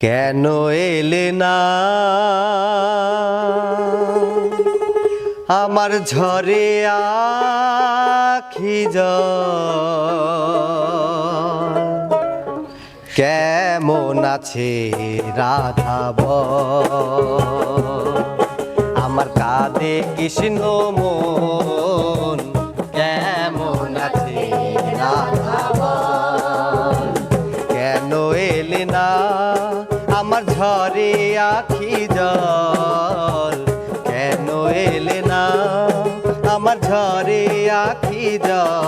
কেন এলে না? আমার ঝরে আখি কেমন আছে রাধাব আমার কাঁদে কৃষ্ণ মন। আখি জল। কেন এলে না আমার ঝরে আখি জল?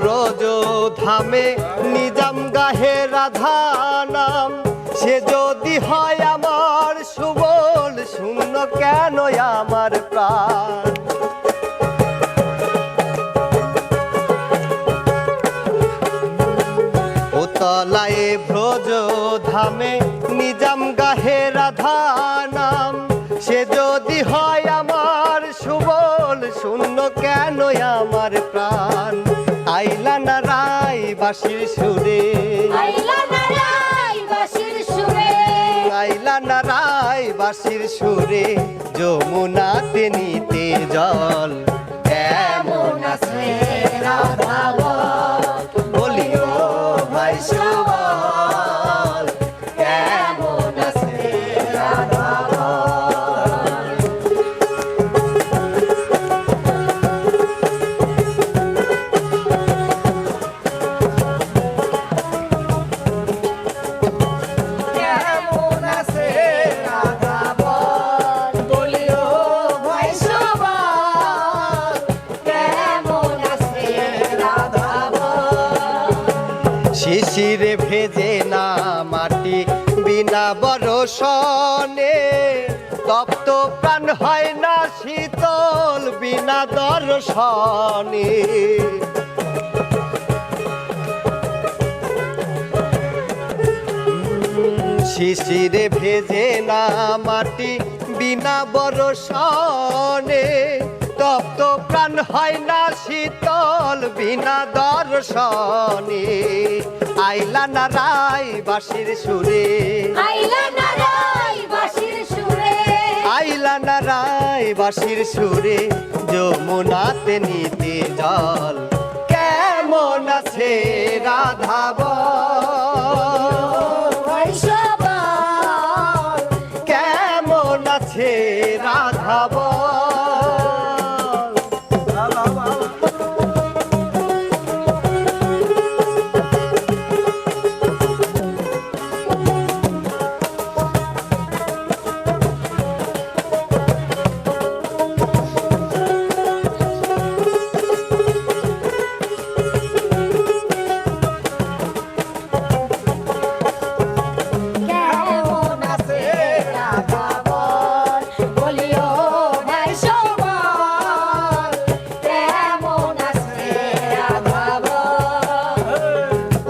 ব্রজ ধামে নিজাম গাহে রাধা নাম। সে যদি হয় আমার সুবল, শূন্য কেন আমার প্রাণ? তলায় ব্রজ ধামে নিজাম গাহে রাধা নাম। সে যদি হয় আমার সুবল, শূন্য কেন আমার প্রাণ? আইলা না রাই বাসির সুরে। আইলা নারাই বাসির সুরে। আইলা না রাই বাসির সুরে যমুনাতে নিতে জল। এমন আছে রাধা বরসনে তপ্ত প্রাণ হয় না শীতল বিনা দর্শনে। শিশিরে ভেজে না মাটি বিনা বরসনে তপ্ত প্রাণ হয় না শীতল বিনা দর্শনে। আইলা না রাই বাসির সুরে। আইলা নারাই বাসির সুরে। আইলা না বাসির সুরে যমুনাতে নিতে জল। কেমন আছে রাধা ভাই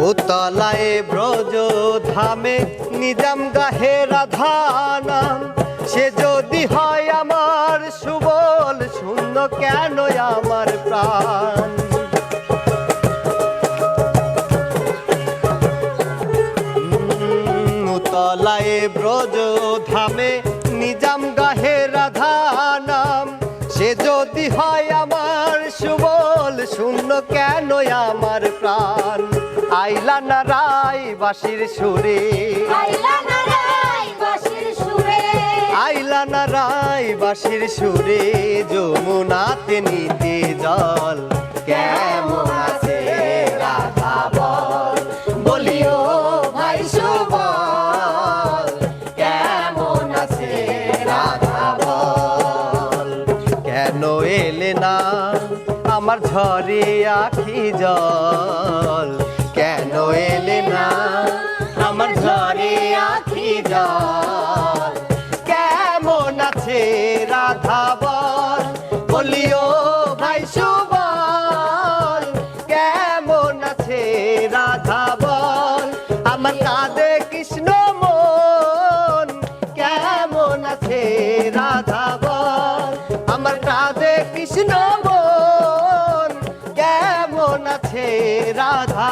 ও তলায় ব্রজ ধামে নিজাম গাহে রাধা নাম। সে যদি হয় আমার সুবল, শূন্য কেন আমার প্রাণ? তলায় ব্রজ ধামে নিজাম গাহে রাধা নাম। সে যদি হয় আমার সুবল, শূন্য কেন আমার আইলা না রাই বাসির সুরে। আইলা নারাই বাসির সুরে। আইলা না রাই বাসির সুরে যমুনাতে নিতে জল কেমন আছে রাধা বল? বলিও ভাই সুবল কেমন আছে রাধা বল? কেন এলে না আমার ঝরে আখি জল? এলে না, আমার ঝরে আখি জল কেমন আছে রাধা বল? বলিও ভাই সুবল, কেমন আছে রাধা বল? আমার কাঁদে কৃষ্ণ মন, কেমন আছে রাধা বল? আমার কাঁদে কৃষ্ণ মন, কেমন আছে রাধা